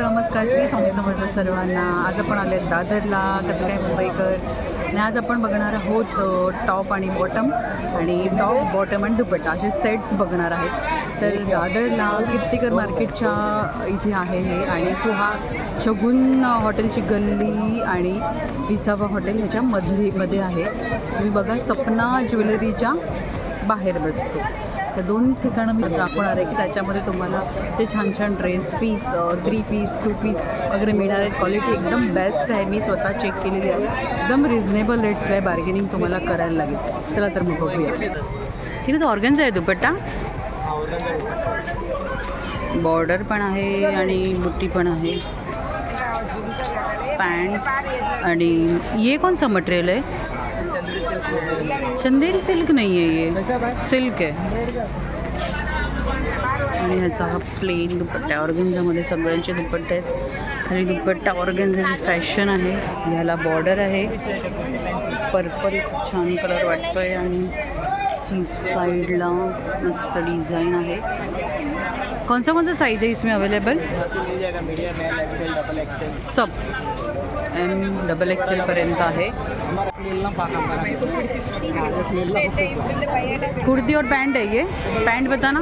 Hello नमस्कार श्री स्वामी समर्थ सर्वांना. आज आपण आले दादरला. कसं काय मुंबईकर? आणि आज आपण बघणार आहोत टॉप आणि बॉटम आणि टॉप बॉटम आणि दुपट्टा असे सेट्स बघणार आहेत. तर दादरला कीर्तिकर मार्केटच्या इथे आहे हे. आणि तो हा शगुन हॉटेलची गल्ली आणि विसावा हॉटेल ह्याच्या मधली मध्ये आहे. तुम्ही बघा सपना ज्वेलरीच्या बाहेर बसतो. तर दोन ठिकाणं मी दाखवणार आहे की त्याच्यामध्ये तुम्हाला ते छान छान dress piece three piece two piece वगैरे मिळणार आहेत. क्वालिटी एकदम बेस्ट आहे. मी स्वतः चेक केलेली आहे. एकदम रिझनेबल रेट्स आहे बार्गेनिंग तुम्हाला करायला लागेल. चला तर मग बघूया. ठीक आहे तो ऑर्गन्स आहे दुपट्टा? बॉर्डर पण आहे आणि बुट्टी पण आहे. पॅन्ट आणि ये कोणचं मटेरियल आहे? चंदेरी सिल्क नाही आहे ये. सिल्क आहे. आणि ह्याचा हा प्लेन दुपट्टा ऑर्गेन्झामध्ये सगळ्यांचे दुपट्टे आहेत. आणि दुपट्टा ऑर्गेन्झाची फॅशन आहे. ह्याला बॉर्डर आहे. पर्पल खूप छान कलर वाटतोय आणि सी साईडला मस्त डिझाईन आहे. कौन सा कौन सा साइज है इसमें अवेलेबल सब. एम डबल एक्सेल पर्यंत आहे. कुर्ती और पैंट है ये. पैंट बताना.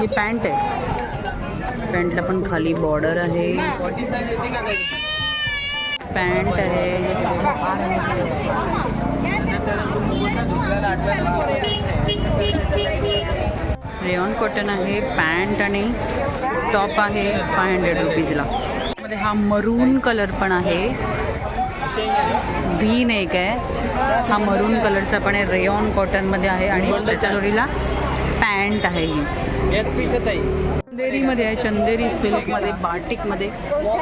ये पैंट आहे. पॅन्टला पण खाली बॉर्डर आहे. पॅन्ट आहे. रेऑन कॉटन आहे पॅन्ट आणि टॉप आहे फाय हंड्रेड रुपीजला मध्ये हा मरून कलर पण आहे. व्ही नेक आहे. हा मरून कलरचा पण आहे. रेऑन कॉटनमध्ये आहे आणि त्याच्या जोडीला पॅन्ट आहे ही. एक चंदेरीमध्ये आहे. चंदेरी सिल्कमध्ये बाटिकमध्ये.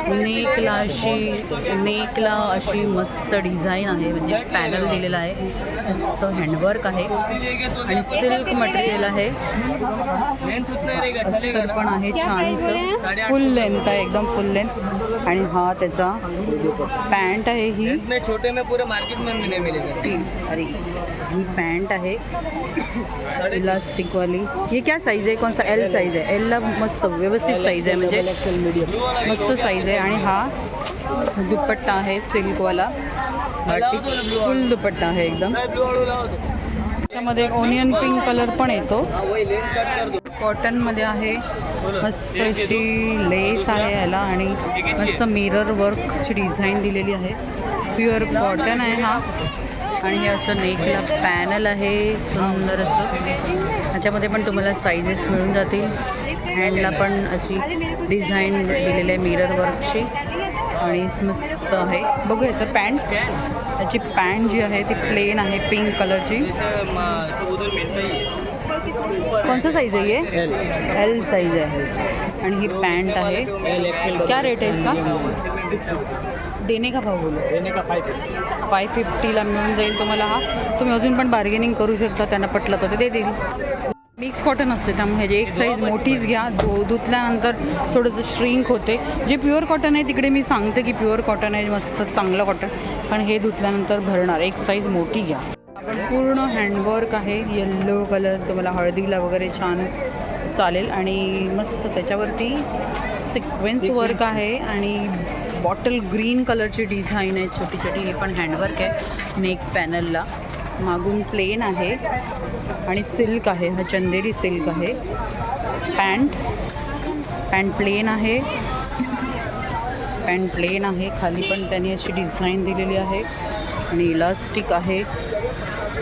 नेकला अशी नेकला अशी मस्त डिझाईन आहे. म्हणजे पॅनल दिलेला आहे. मस्त हँडवर्क आहे. आणि सिल्क मटेरियल आहे. अस्तर पण आहे छानसं फुल लेंथ आहे एकदम फुल लेंथ आणि हा त्याचा पॅन्ट आहे ही. छोटे में पूरे मार्केट में मिले मिलेगा अरे ही पॅन्ट आहे. इलास्टिकवाली ये क्या साईज आहे? कोणसा एल साईज आहे. एलला मस्त व्यवस्थित साईज आहे म्हणजे मीडियम मस्त साईज आहे. आणि हा दुपट्टा आहे सिल्कवाला फुल दुपट्टा आहे एकदम. त्याच्यामध्ये ओनियन पिंक कलर पण येतो. कॉटनमध्ये आहे. मस्त अशी लेस आहे याला आणि मस्त मिरर वर्कची डिझाईन दिलेली आहे. प्युअर कॉटन आहे हा. आणि हे असं नेकला पॅनल आहे. सुंदर असं. ह्याच्यामध्ये पण तुम्हाला साईजेस मिळून जातील. हँडला पण अशी डिझाईन दिलेली आहे मिरर वर्कची आणि मस्त आहे. बघू याचं पॅन्ट. त्याची पॅन्ट जी आहे ती प्लेन आहे पिंक कलरची कोणचं साईज आहे ये एल साईज आहे. आणि ही पॅन्ट आहे. क्या रेट आहे इसका? देणे का भाऊ का फाय फिफ्टीला मिळून जाईल तुम्हाला हा. तुम्ही अजून पण बार्गेनिंग करू शकता त्यांना पटलं तर ते देतील. मिक्स कॉटन असते त्यामुळे ह्याची एक साईज मोठीच घ्या. धु धुतल्यानंतर थोडंसं श्रिंक होते. जे प्युअर कॉटन आहे तिकडे मी सांगते की प्युअर कॉटन आहे मस्त चांगलं कॉटन पण हे धुतल्यानंतर भरणार. एक साईज मोठी घ्या. पूर्ण हँडवर्क आहे. येल्लो कलर तुम्हाला हळदीला वगैरे छान चालेल. आणि मस्त त्याच्यावरती सिक्वेन्स वर्क आहे. आणि बॉटल ग्रीन कलरची डिझाईन आहे. छोटी छोटी ही पण हँडवर्क आहे. नेक पॅनलला मागून प्लेन आहे. आणि सिल्क आहे. हा चंदेरी सिल्क आहे. पॅन्ट पॅन्ट प्लेन आहे. पॅन्ट प्लेन आहे. खाली पण त्यांनी अशी डिझाईन दिलेली आहे. आणि इलास्टिक आहे.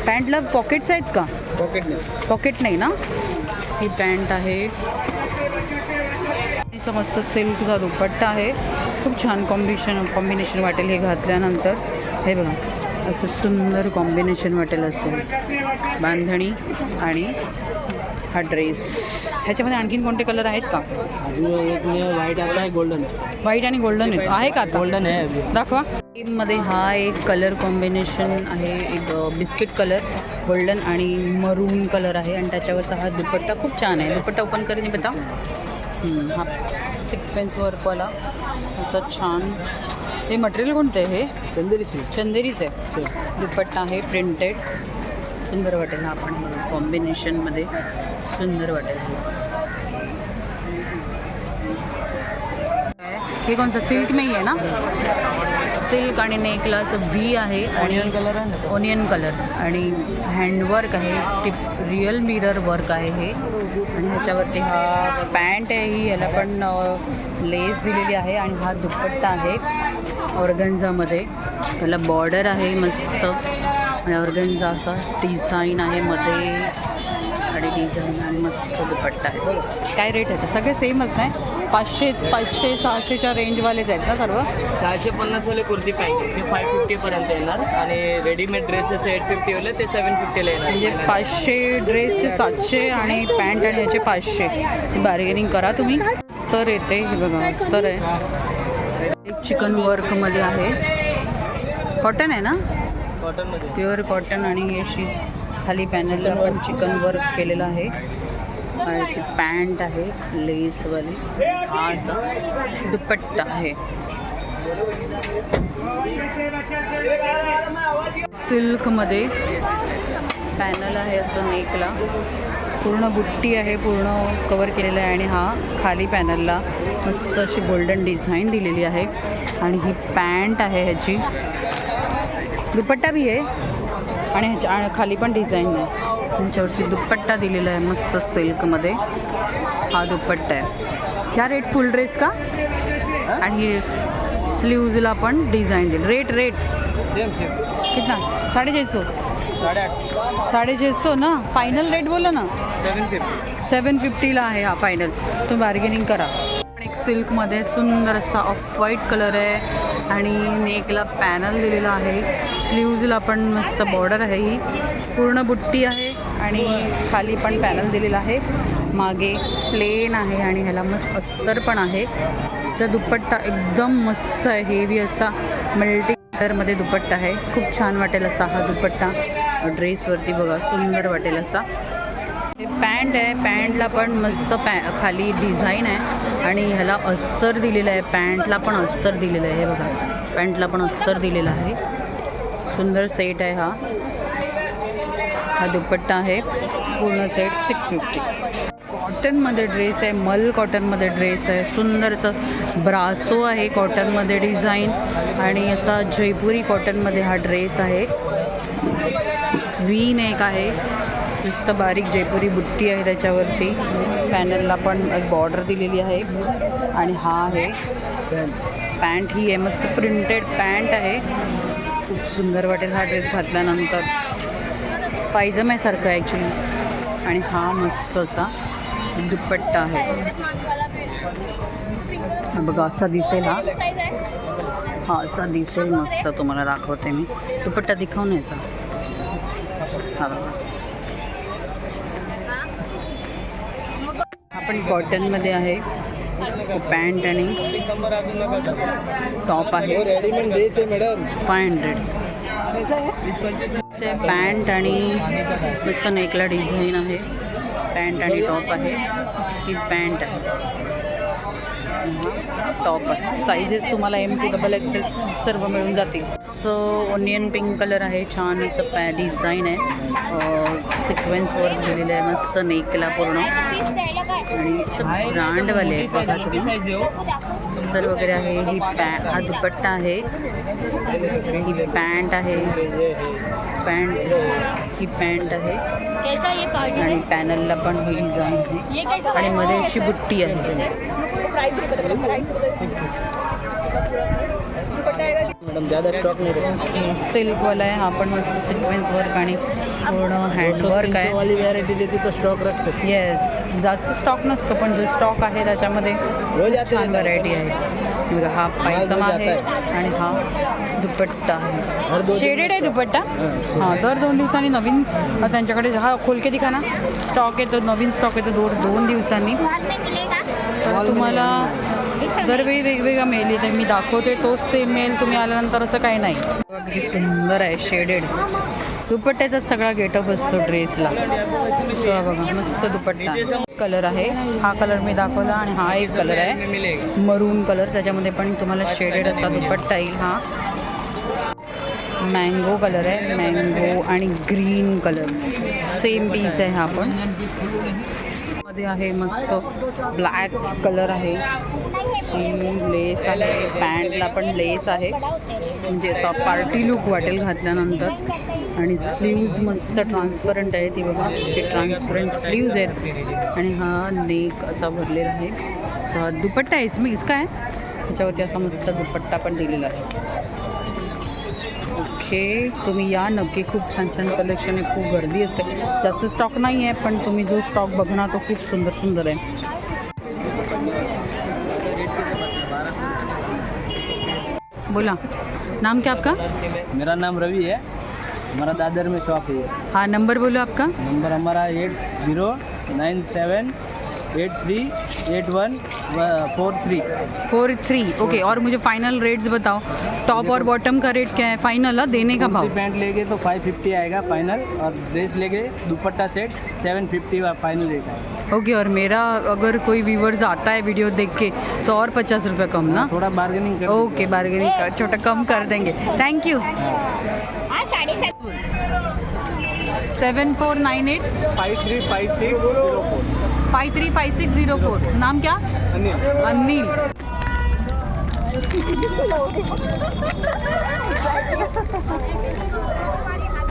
पॅन्टला पॉकेट्स आहेत का? पॉकेट में पॉकेट नाही ना? ही पॅन्ट आहे. तिचा मस्त सिल्कचा दुपट्टा आहे. खूप छान कॉम्बिनेशन कॉम्बिनेशन वाटेल हे घातल्यानंतर. हे बघा. असं सुंदर कॉम्बिनेशन वाटेल असं. बांधणी आणि हा ड्रेस ह्याच्यामध्ये आणखीन कोणते कलर आहेत का? वाइट आता है गोल्डन व्हाईट आणि गोल्डन येतो आहे का गोल्डन है अभी दाखवा. मध्ये हा एक कलर कॉम्बिनेशन आहे. एक बिस्किट कलर गोल्डन आणि मरून कलर आहे. आणि त्याच्यावरचा हा दुपट्टा खूप छान आहे. दुपट्टा ओपन करून बता हा सिक्वेन्स वर्कवाला असं छान हे मटेरियल कोणतं आहे हे? चंदेरी सिल्क चंदेरीच. आहे दुपट्टा आहे प्रिंटेड सुंदर वाटेल हा पण कॉम्बिनेशनमध्ये सुंदर वाटेल. हे कोणतं? सिल्क नाही आहे ना? सिल्क आणि नेकला असं व्ही आहे आणि कलर आहे ना ओनियन कलर आणि हँडवर्क आहे. टिप रिअल मिरर वर्क आहे हे. आणि ह्याच्यावरती हा पॅन्ट आहे. ही ह्याला पण लेस दिलेली आहे. आणि हा दुपट्टा आहे. ऑर्गन्झामध्ये. त्याला बॉर्डर आहे मस्त. आणि ऑर्गन्झा असा डिझाईन आहे मध्ये. आणि डिझाईन आणि मस्त दुपट्टा आहे. काय रेट आहे सगळे सेमच नाही पाचशे पाचशे सहाशेच्या रेंजवालेच आहेत ना सर्व? सहाशे पन्नास वाले कुर्ती पाहिजे. ते फाय फिफ्टी पर्यंत येणार. आणि रेडीमेड ड्रेसेस एट फिफ्टी वाले ते सेवन फिफ्टीला येणार. म्हणजे पाचशे ड्रेसचे सातशे आणि पॅन्ट आणि ह्याचे पाचशे. बार्गेनिंग करा तुम्ही. तर येते हे बघा तर आहे. एक चिकन वर्कमध्ये आहे. कॉटन आहे ना? कॉटनमध्ये प्युअर कॉटन आणि अशी खाली पॅनलला पण चिकन वर्क केलेलं आहे. याची पॅन्ट आहे लेसवाली हा असा दुपट्टा आहे. सिल्कमध्ये पॅनल आहे असं नेकला पूर्ण बुट्टी आहे पूर्ण कवर केलेलं आहे आणि हा खाली पॅनलला मस्त अशी गोल्डन डिझाईन दिलेली आहे. आणि ही पॅन्ट आहे ह्याची. दुपट्टा बी आहे. आणि ह्याच्या खाली पण डिझाईन आहे. ह्याच्यावरती दुपट्टा दिलेला आहे मस्त सिल्कमध्ये हा दुपट्टा आहे. क्या रेट फुल ड्रेस का? आणि स्लीव्जला पण डिझाईन दिली रेट रेट कितना साडे छे सौ साडेआठ साडे सौ ना? फायनल रेट बोला ना. सेवन फिफ्टी सेवन फिफ्टीला आहे हा फायनल तुम्ही बार्गेनिंग करा. एक सिल्कमध्ये सुंदर असा ऑफ व्हाईट कलर आहे आणि नेकला पॅनल दिलेला आहे. स्लीव्जला पण मस्त बॉर्डर आहे ही. पूर्ण बुट्टी आहे आणि खाली पण पॅनल दिलेला आहे. मागे प्लेन आहे आणि ह्याला मस्त अस्तर पण आहे. चा दुपट्टा एकदम मस्त आहे. हेवी असा मल्टी कलरमध्ये दुपट्टा आहे. खूप छान वाटेल असा हा दुपट्टा. ड्रेसवरती बघा सुंदर वाटेल असा. पॅन्ट आहे पॅन्टला पण मस्त पॅ खाली डिझाईन आहे आणि ह्याला अस्तर दिलेलं आहे पॅन्टला पण अस्तर दिलेलं आहे हे बघा. पॅन्टला पण अस्तर दिलेलं आहे. सुंदर सेट आहे हा. हा दुपट्टा आहे. पूर्ण सेट सिक्स फिफ्टी कॉटनमध्ये ड्रेस आहे मल कॉटनमध्ये ड्रेस आहे. सुंदरचं ब्रासो आहे कॉटनमध्ये डिझाईन आणि असा जयपुरी कॉटनमध्ये हा ड्रेस आहे. व्ही नेक आहे. मस्त बारीक जयपुरी बुट्टी आहे त्याच्यावरती. पॅनलला पण एक बॉर्डर दिलेली आहे. आणि हा आहे. पॅन्ट ही आहे. मस्त प्रिंटेड पॅन्ट आहे. खूप सुंदर वाटेल हा ड्रेस घातल्यानंतर. पायजम्यासारखं आहे ॲक्च्युली आणि हा मस्त असा दुपट्टा आहे. बघा असा दिसेल हा. हा असा दिसेल मस्त. तुम्हाला दाखवते मी. दुपट्टा दिखाव ना हा बघा हा पण कॉटनमध्ये आहे. पॅन्ट आणि टॉप आहे. फाय हंड्रेड पॅन्ट आणि मस्त नेकला डिझाईन आहे. पॅन्ट आणि टॉप आहे. ही पॅन्ट आहे. टॉप आहे. साईजेस तुम्हाला एम टू डबल एक्सेल सर्व मिळून जातील. सो ओनियन पिंक कलर आहे. छान असं पॅ डिझाईन आहे. सिक्वेन्स दिलेलं आहे. मस्त नेकला पूर्ण. आणि असं ब्रँडवाले आहेत बघा तुम्ही. अस्तर वगैरे आहे ही पॅ हा दुपट्टा आहे. ही पॅन्ट आहे. पॅन्ट ही पॅन्ट आहे. आणि पॅनलला पण ही डिझाईन आहे. आणि मध्ये अशी बुट्टी आहे. मॅडम ज़्यादा स्टॉक नहीं सिल्कवाला आहे. हा पण मस्त सिक्वेन्स वर्क आणि पूर्ण हँडवर्क आहे. वाली वेरायटी लेती तो स्टॉक रख सकते येस जास्त स्टॉक नसतो पण जो स्टॉक आहे त्याच्यामध्ये हो छान व्हरायटी आहे. बघा हा पायजमा आहे आणि हा दुपट्टा आहे. शेडेड आहे दुपट्टा? हां, दर दोन दिवसांनी नवीन त्यांच्याकडे हा खोलके दिखा ना. स्टॉक येतो नवीन स्टॉक येतो दोन दोन दिवसांनी. बाद में मिलेगा तर तुम्हाला दरवेळी वेगवेगळा मेल येते मी दाखवते. तोच सेम मेल तुम्ही आल्यानंतर असं काही नाही. किती सुंदर आहे शेडेड दुपट्ट्याचाच सगळा गेटअप असतो ड्रेसला सो बघा मस्त दुपट्टा. कलर आहे. हा कलर मी दाखवला आणि हा एक कलर आहे. मरून कलर त्याच्यामध्ये पण तुम्हाला शेडेड असा दुपट्टा येईल हा. मँगो कलर आहे. मँगो आणि ग्रीन कलर सेम पीस आहे हा पण. मध्ये आहे मस्त ब्लॅक कलर आहे. लेस आहे पॅन्टला पण लेस आहे. म्हणजे असा पार्टी लुक वाटेल घातल्यानंतर. आणि स्लीव्ज मस्त ट्रान्सपरंट आहे ती बघा असे ट्रान्सपरंट स्लीव्ज आहेत. आणि हा नेक असा भरलेला आहे. असा दुपट्टा आहे इसमें इसका आहे त्याच्यावरती असा मस्त दुपट्टा पण दिलेला आहे. ओके तुम्ही या नक्की. खूप छान छान कलेक्शन आहे खूप गर्दी असते. जास्त स्टॉक नाही आहे पण तुम्ही जो स्टॉक बघणार तो खूप सुंदर सुंदर आहे. बोला. नाम क्या आपका? मेरा नाम रवि है. हमारा दादर में शॉप है हाँ नंबर बोलो आपका. नंबर हमारा eight zero nine seven eight three eight one four three four three okay और मुझे फाइनल रेट्स बताओ। टॉप और बॉटम का रेट क्या है? फाइनल है देने का भाव? पैंट लेंगे तो फाइव फिफ्टी आएगा फाइनल और ड्रेस लेंगे dupatta set seven fifty final rate है ओके और मेरा अगर कोई व्यूवर्स आता है वीडियो देख के तो और पचास रुपये कम ना? थोड़ा बार्गेनिंग कर ओके बार्गेनिंग कर छोटा कम कर देंगे। Thank you seven four nine eight five three five six five three five six zero four नाम क्या? अनिल।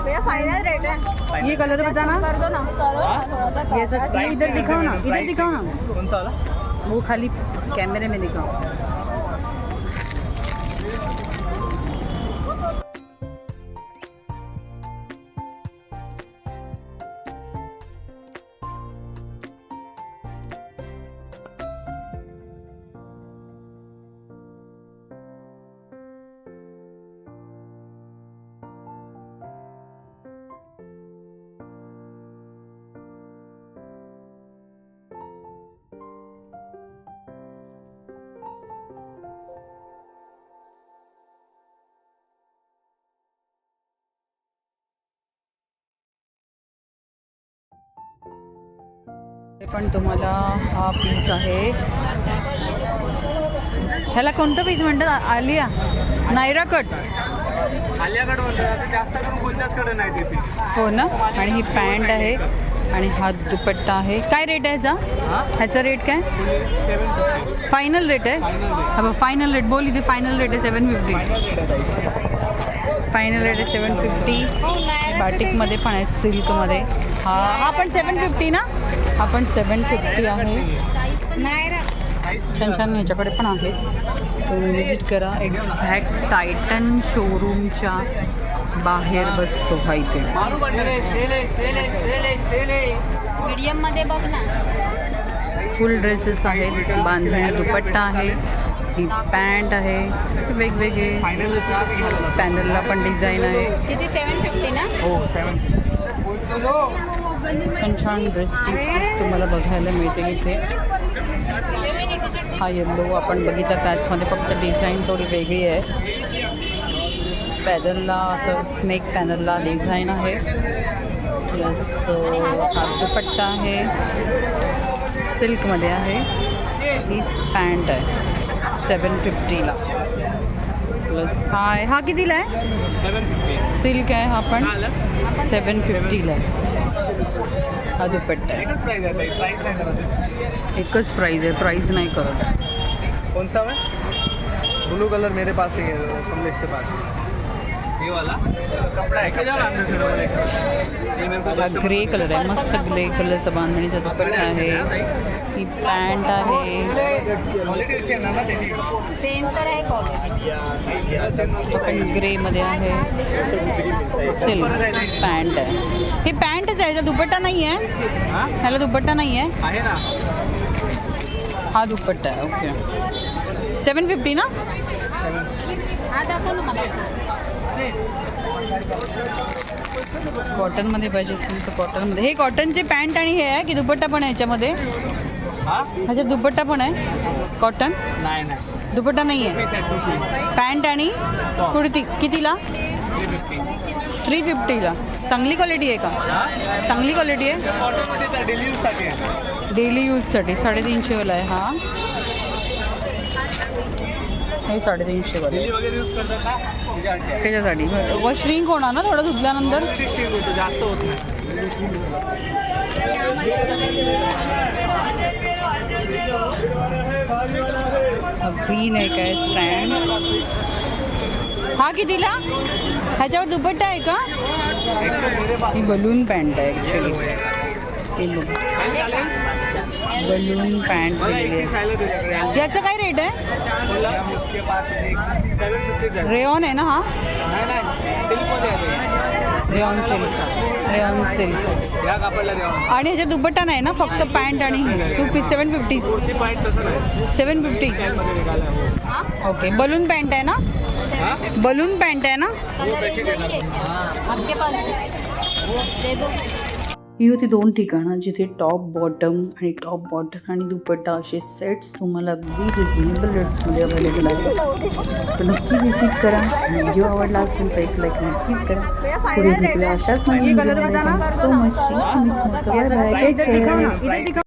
भैया फाइनल रेट है। ये कलर बताना। कर दो ना। ये सब इधर दिखाओ ना इधर दिखाओ ना। कौन सा वाला? वो खाली कैमरे में दिखाओ। पण तुम्हाला हा पीस आहे. ह्याला कोणतं पीस म्हणतात? आलिया. नायरा कट. हो ना? आणि ही पॅन्ट आहे. आणि हा दुपट्टा आहे. काय रेट आहे ह्याचा ह्याचा रेट काय? फायनल रेट आहे? हा बघ फायनल रेट बोल इथे फायनल रेट आहे सेवन फिफ्टी फायनल रेट आहे सेवन फिफ्टी बाटिकमध्ये पण आहे सिल्कमध्ये हा हा पण सेवन फिफ्टी ना? हा पण सेवन फिफ्टी आहे. छान छान ह्याच्याकडे पण आहेत. तुम्ही विजिट करा. एक्झॅक्ट टायटन शोरूमच्या बाहेर बसतो हा इथे. मीडियममध्ये बघ ना. फुल ड्रेसेस आहेत. बांधणी दुपट्टा आहे. ही पॅन्ट आहे. वेगवेगळे पॅनलला पण डिझाईन आहे. किती? सेवन फिफ्टी ना? हो सेवन छान छान ड्रेस पीसेस तुम्हाला बघायला मिळते इथे. हा येल्लो आपण बघितला त्याचमध्ये फक्त डिझाईन थोडी वेगळी आहे. पॅनलला असं नेक पॅनलला डिझाईन आहे. प्लस हा दुपट्टा आहे. सिल्कमध्ये आहे. ही पॅन्ट आहे. सेवन फिफ्टीला प्लस हा आहे हा? आहे सिल्क आहे हा पण सेवन फिफ्टीला आहे हा। दुपट्टा आहे एकच प्राईज आहे प्राईज नाही करत है? ब्लू कलर मेरे पास नहीं है, कमलेश के पास। ये वाला। कपड़ा है क्या अंदर हा ग्रे कलर आहे मस्त ग्रे कलरचा बांधणीचा दुपट्टा आहे ही। पॅन्ट आहे है सेम तर? आहे हा पण ग्रेमध्ये आहे सिल्क पॅन्ट आहे ही। पॅन्टच आहे दुपट्टा नाही आहे हाँ? ह्याला दुपट्टा नाही आहे हा दुपट्टा आहे ओके सेवन फिफ्टी ना? हा कॉटनमध्ये पाहिजे असेल तर कॉटनमध्ये हे कॉटनचे पॅन्ट आणि हे आहे की दुपट्टा पण आहे याच्यामध्ये? हाँ? ह्याच्यात दुपट्टा पण आहे. कॉटन नाही नाही. दुपट्टा नाही आहे. पॅन्ट आणि कुर्ती. कितीला? थ्री फिफ्टी थ्री फिफ्टीला चांगली क्वालिटी आहे का? चांगली क्वालिटी आहे? डेली यूजसाठी साडेतीनशेवाला आहे हा. हे करतात ना? त्याच्यासाठी. व श्रिंक होणार ना थोडं धुतल्यानंतर? ग्रीन आहे काय स्टँड हा कितीला? ह्याच्यावर दुपट्टा आहे का? ही बलून पॅन्ट आहे ॲक्च्युली बलून पॅन्ट याचं काय रेट आहे? रेऑन आहे. ना हा? नाही नाही. सिल्कमध्ये आहे. रेऑन सिल्क रेऑन सिल्क आणि ह्याच्यात दुपट्टा नाही ना फक्त पॅन्ट आणि two piece seven fifty seven fifty okay balloon pant आहे. ना? हा? बलून पॅन्ट आहे ना? ही होती दोन ठिकाणं जिथे टॉप बॉटम आणि टॉप बॉटम आणि दुपट्टा असे सेट्स तुम्हाला अगदी रिजनेबल रेट्समध्ये अवेलेबल आहेत. तर नक्की व्हिजिट करा. व्हिडिओ आवडला असेल तर एक लाईक नक्कीच करा. पुढे भेटूया. अशाच नवीन व्हिडिओमध्ये. Thank